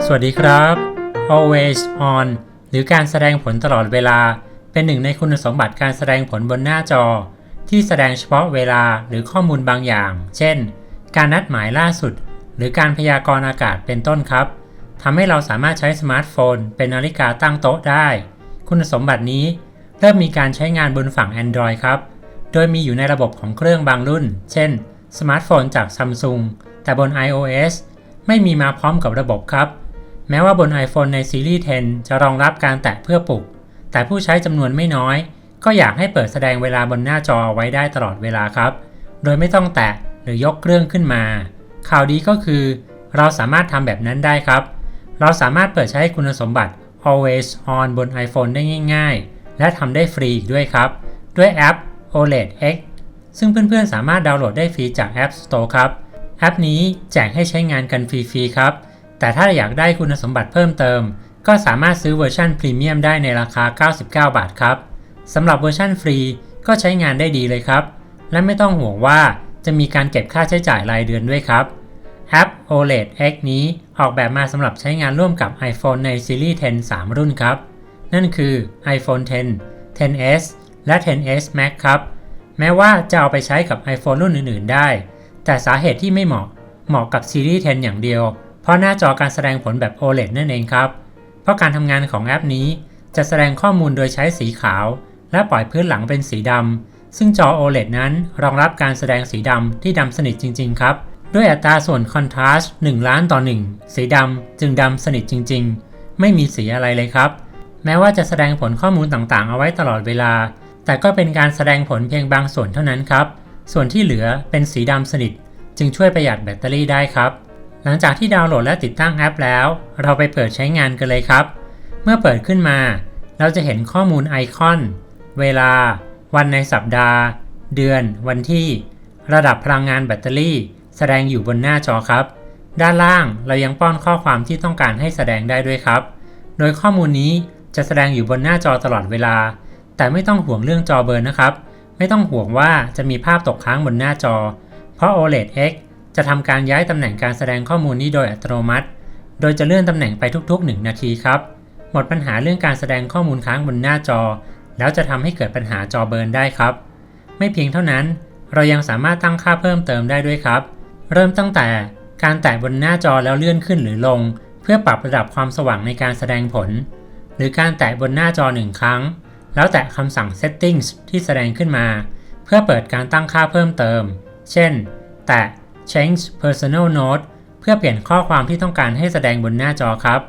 สวัสดีครับ always on หรือการแสดงผลตลอดเวลา เป็นหนึ่งในคุณสมบัติการแสดงผลบนหน้าจอ ที่แสดงเฉพาะเวลาหรือข้อมูลบางอย่าง เช่น การนัดหมายล่าสุด หรือการพยากรณ์อากาศเป็นต้นครับทำให้เราสามารถใช้สมาร์ทโฟน เป็นนาฬิกาตั้งโต๊ะได้ คุณสมบัตินี้เริ่มมีการใช้งานบนฝั่ง Android ครับ โดยมีอยู่ในระบบของเครื่องบางรุ่น เช่น สมาร์ทโฟนจาก Samsung แต่บน iOS ไม่มีมาพร้อมกับระบบครับ แม้ว่าบน iPhone ในซีรีส์ 10 จะรองรับการแตะเพื่อปลุก แต่ผู้ใช้จำนวนไม่น้อย ก็อยากให้เปิดแสดงเวลาบนหน้าจอเอาไว้ได้ตลอดเวลาครับ โดยไม่ต้องแตะหรือยกเครื่องขึ้นมา ข่าวดีก็คือ เราสามารถทำแบบนั้นได้ครับ เราสามารถเปิดใช้คุณสมบัติ always on บน iPhone ได้ง่ายๆ และทำได้ฟรีอีกด้วยครับ ด้วยแอป OLED X ซึ่งเพื่อนๆ สามารถดาวน์โหลดได้ฟรีจาก App Store ครับ แอปนี้แจกให้ใช้งานกันฟรีๆ ครับ แต่ถ้าอยากได้คุณสมบัติเพิ่มเติม ก็สามารถซื้อเวอร์ชันพรีเมียมได้ในราคา 99 บาทครับสำหรับเวอร์ชันฟรีก็ใช้งานได้ดีเลยครับ และไม่ต้องห่วงว่าจะมีการเก็บค่าใช้จ่ายรายเดือนด้วยครับแอป OLED X นี้ออกแบบมาสำหรับใช้งานร่วมกับ iPhone ในซีรีส์ 10 3 รุ่นครับ นั่นคือ iPhone 10, 10s และ 10s Max ครับ แม้ว่าจะเอาไปใช้กับ iPhone รุ่นอื่น ๆ ได้ แต่สาเหตุที่ไม่เหมาะเหมาะกับซีรีส์ 10 อย่างเดียว เพราะหน้าจอการแสดงผลแบบ OLED นั่นเองครับ เพราะการทำงานของแอปนี้จะแสดงข้อมูลโดยใช้สีขาว และปล่อยพื้นหลังเป็นสีดำ ซึ่งจอ OLED นั้นรองรับการแสดงสีดำที่ดำสนิทจริง ๆ ครับ ด้วยอัตราส่วนคอนทราสต์1ล้านต่อ 1 สีดำจึงดำสนิทจริง ๆ ไม่มีสีอะไรเลยครับ แม้ว่าจะแสดงผลข้อมูลต่างๆ เอาไว้ตลอดเวลา แต่ก็เป็นการแสดงผลเพียงบางส่วนเท่านั้นครับ ส่วนที่เหลือเป็นสีดำสนิท จึงช่วยประหยัดแบตเตอรี่ได้ครับ หลังจากที่ดาวน์โหลดและติดตั้งแอปแล้ว เราไปเปิดใช้งานกันเลยครับ เมื่อเปิดขึ้นมา เราจะเห็นข้อมูลไอคอน เวลา วันในสัปดาห์ เดือน วันที่ ระดับพลังงานแบตเตอรี่ แสดงอยู่บนหน้าจอครับ ด้านล่างเรายังป้อนข้อความที่ต้องการให้แสดงได้ด้วยครับ โดยข้อมูลนี้จะแสดงอยู่บนหน้าจอตลอดเวลา แต่ไม่ต้องห่วงเรื่องจอเบิร์นนะครับ ไม่ต้องห่วงว่าจะมีภาพตกค้างบนหน้าจอ เพราะ OLED X จะทำการย้ายตำแหน่งการแสดงข้อมูลนี้โดยอัตโนมัติ โดยจะเลื่อนตำแหน่งไปทุกๆ 1 นาทีครับ หมดปัญหาเรื่องการแสดงข้อมูลค้างบนหน้าจอ แล้วจะทำให้เกิดปัญหาจอเบิร์นได้ครับ ไม่เพียงเท่านั้น เรายังสามารถตั้งค่าเพิ่มเติมได้ด้วยครับ เริ่มตั้งแต่การแตะบนหน้าจอแล้วเลื่อนขึ้นหรือลง เพื่อปรับระดับความสว่างในการแสดงผล หรือการแตะบนหน้าจอหนึ่งครั้ง แล้วแตะคำสั่ง settings ที่แสดงขึ้นมา เพื่อเปิดการตั้งค่าเพิ่มเติม เช่น แตะ change personal note เพื่อเปลี่ยนข้อความที่ต้องการให้แสดงบนหน้าจอครับ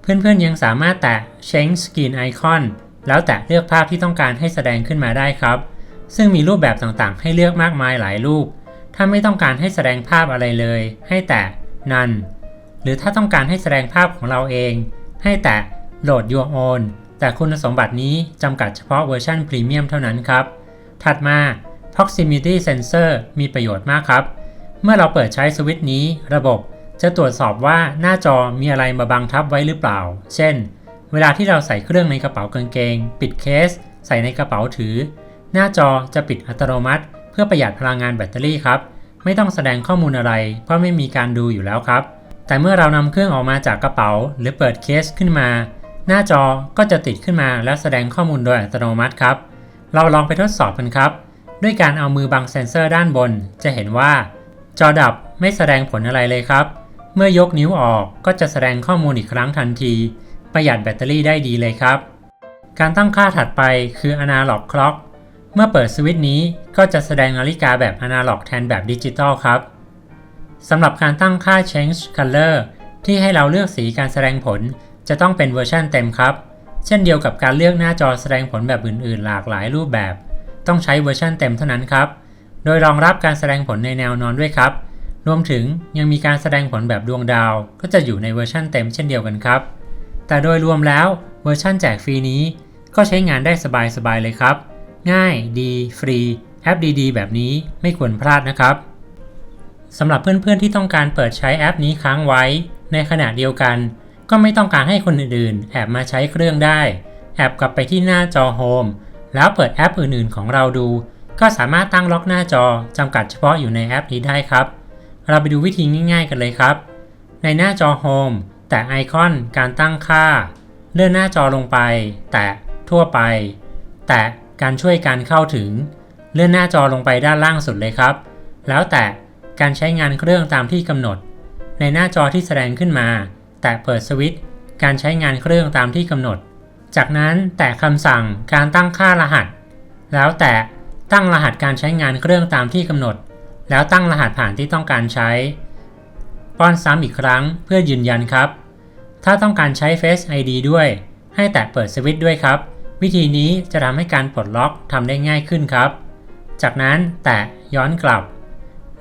เพื่อนๆยังสามารถแตะ change screen icon แล้วแตะเลือกภาพที่ต้องการให้แสดงขึ้นมาได้ครับ ซึ่งมีรูปแบบต่างๆ ให้เลือกมากมายหลายรูป ถ้าไม่ต้องการให้แสดงภาพอะไรเลย ให้แตะ none หรือถ้าต้องการให้แสดงภาพของเราเอง ให้แตะ load your own แต่คุณสมบัตินี้จำกัดเฉพาะเวอร์ชันพรีเมียมเท่านั้นครับ ถัดมา proximity sensor มีประโยชน์มากครับ เมื่อเราเปิดใช้สวิตช์นี้ ระบบจะตรวจสอบว่าหน้าจอมีอะไรมาบังทับไว้หรือเปล่า เช่น เวลาที่เราใส่เครื่องในกระเป๋ากางเกง ปิดเคส ใส่ในกระเป๋าถือ หน้าจอจะปิดอัตโนมัติ เพื่อประหยัดพลังงานแบตเตอรี่ครับ ไม่ต้องแสดงข้อมูลอะไร เพราะไม่มีการดูอยู่แล้วครับ แต่เมื่อเรานำเครื่องออกมาจากกระเป๋า หรือเปิดเคสขึ้นมา หน้าจอก็จะติดขึ้นมาและแสดงข้อมูลโดยอัตโนมัติครับ เราลองไปทดสอบกันครับ ด้วยการเอามือบังเซนเซอร์ด้านบน จะเห็นว่า จอดับไม่แสดงผลอะไรเลยครับ เมื่อยกนิ้วออกก็จะแสดงข้อมูลอีกครั้งทันที ประหยัดแบตเตอรี่ได้ดีเลยครับ การตั้งค่าถัดไปคือ Analog Clock เมื่อเปิดสวิตช์นี้ก็จะแสดงนาฬิกาแบบ Analog แทนแบบดิจิตอลครับสำหรับการตั้งค่า Change Color ที่ให้เราเลือกสีการแสดงผล จะต้องเป็นเวอร์ชันเต็มครับ เช่นเดียวกับการเลือกหน้าจอแสดงผลแบบอื่นๆ หลากหลายรูปแบบ ต้องใช้เวอร์ชันเต็มเท่านั้นครับ โดยรองรับการแสดงผลในแนวนอนด้วยครับ รวมถึงยังมีการแสดงผลแบบดวงดาว ก็จะอยู่ในเวอร์ชันเต็มเช่นเดียวกันครับ แต่โดยรวมแล้วเวอร์ชันแจกฟรีนี้ ก็ใช้งานได้สบายๆเลยครับ ง่ายดีฟรีแอปดีๆ แบบนี้ไม่ควรพลาดนะครับสำหรับเพื่อนๆที่ต้องการเปิดใช้แอปนี้ค้างไว้ ในขณะเดียวกัน ก็ไม่ต้องการให้คนอื่นๆ แอบมาใช้เครื่องได้ แอบกลับไปที่หน้าจอโฮมแล้วเปิดแอปอื่นๆ ของเราดู ก็สามารถตั้งล็อกหน้าจอจำกัดเฉพาะอยู่ในแอปนี้ได้ครับ เราไปดูวิธีง่าย ๆ กันเลยครับ ในหน้าจอโฮมแตะไอคอนการตั้งค่า เลื่อนหน้าจอลงไป แตะทั่วไป แตะการช่วยการเข้าถึง เลื่อนหน้าจอลงไปด้านล่างสุดเลยครับ แล้วแตะการใช้งานเครื่องตามที่กำหนด ในหน้าจอที่แสดงขึ้นมา แตะเปิดสวิตช์การใช้งานเครื่องตามที่กำหนด จากนั้นแตะคำสั่งการตั้งค่ารหัส แล้วแตะ ตั้งรหัสการใช้งานเครื่องตามที่กำหนด แล้วตั้งรหัสผ่านที่ต้องการใช้ ป้อนซ้ำอีกครั้งเพื่อยืนยันครับ ถ้าต้องการใช้ Face ID ด้วย ให้แตะเปิดสวิตช์ด้วยครับ วิธีนี้จะทำให้การปลดล็อกทำได้ง่ายขึ้นครับ จากนั้นแตะย้อนกลับ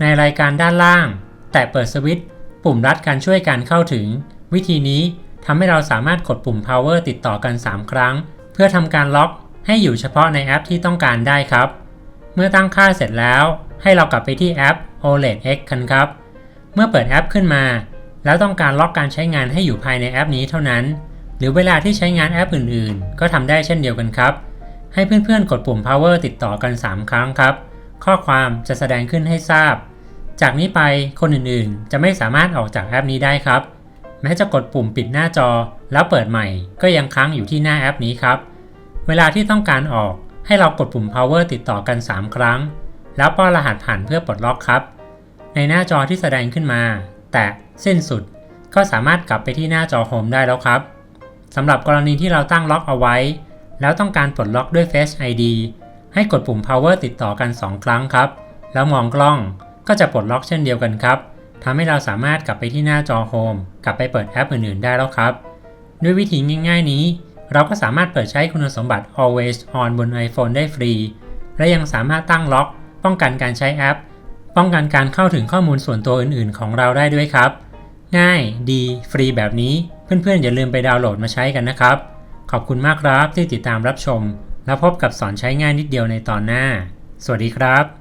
ในรายการด้านล่าง แตะเปิดสวิตช์ปุ่มรัดการช่วยการเข้าถึง วิธีนี้ทำให้เราสามารถกดปุ่ม power ติดต่อกัน 3 ครั้ง เพื่อทำการล็อกให้อยู่เฉพาะในแอปที่ต้องการได้ครับ เมื่อตั้งค่าเสร็จแล้ว ให้เรากลับไปที่แอป OLED X กันครับ เมื่อเปิดแอปขึ้นมา แล้วต้องการล็อกการใช้งานให้อยู่ภายในแอปนี้เท่านั้น หรือเวลาที่ใช้งานแอปอื่นๆ ก็ทำได้เช่นเดียวกันครับ ให้เพื่อนๆ กดปุ่ม power ติดต่อกัน 3 ครั้งครับ ข้อความจะแสดงขึ้นให้ทราบ จากนี้ไปคนอื่นๆ จะไม่สามารถออกจากแอปนี้ได้ครับ แม้จะกดปุ่มปิดหน้าจอ แล้วเปิดใหม่ ก็ยังค้างอยู่ที่หน้าแอปนี้ครับ เวลาที่ต้องการออก ให้เรากดปุ่ม power ติดต่อกัน 3 ครั้ง แล้วป้อนรหัสผ่านเพื่อปลดล็อกครับ ในหน้าจอที่แสดงขึ้นมา แต่สิ้นสุดก็สามารถกลับไปที่หน้าจอโฮมได้แล้วครับสำหรับกรณีที่เราตั้งล็อกเอาไว้ แล้วต้องการปลดล็อกด้วย Face ID ให้กดปุ่ม power ติดต่อกัน 2 ครั้งครับ แล้วมองกล้องก็จะปลดล็อกเช่นเดียวกันครับทำให้เราสามารถกลับไปที่หน้าจอโฮมกลับไปเปิดแอปอื่นๆ ได้แล้วครับ ด้วยวิธีง่าย ๆ นี้ เราก็สามารถเปิดใช้คุณสมบัติ always on บน iPhone ได้ฟรี และยังสามารถตั้งล็อก ป้องกันการใช้แอป ป้องกันการเข้าถึงข้อมูลส่วนตัวอื่นๆ ของเราได้ด้วยครับ ง่าย ดี ฟรีแบบนี้ เพื่อนๆ อย่าลืมไปดาวน์โหลดมาใช้กันนะครับ ขอบคุณมากครับที่ติดตามรับชม แล้วพบกับสอนใช้ง่ายนิดเดียวในตอนหน้า สวัสดีครับ